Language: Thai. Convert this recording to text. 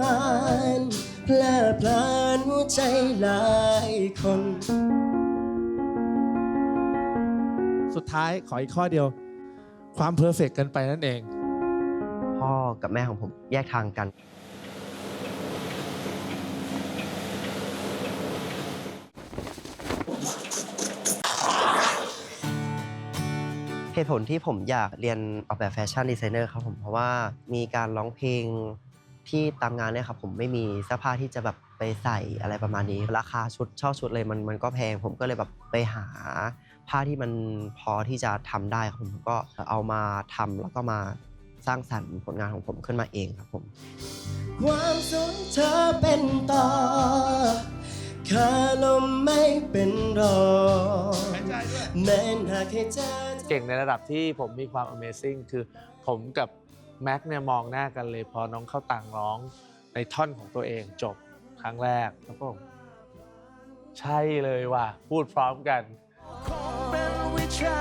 มานเพลอเพลินหัวใจหลายคน สุดท้ายขออีกข้อเดียว ความเพอร์เฟกกันไปนั่นเอง พ่อกับแม่ของผมแยกทางกัน เหตุผลที่ผมอยากเรียนออกแบบแฟชั่นดีไซเนอร์ครับผมเพราะว่ามีการร้องเพลง ที่ตามงานเนี่ยครับผมไม่มีเสื้อผ้าที่จะแบบไปใส่อะไรประมาณนี้ ราคาชุดเช่าชุดเลยมันมันก็แพง ผมก็เลยแบบไปหาผ้าที่มันพอที่จะทำได้ครับผมก็เอามาทำแล้วก็มาสร้างสรรค์ผลงานของผมขึ้นมาเองครับผม ความสุขเธอเป็นต่อคาลมไม่เป็นรอแม้นหากให้เจอเก่งในระดับที่ผมมีความ Amazing คือผมกับ แม็กเนี่ยมองหน้ากันเลยพอน้องเข้าต่างร้องในท่อนของตัวเองจบครั้งแรกแล้วก็ใช่เลยว่ะ พูดพร้อมกันเป็นวิชา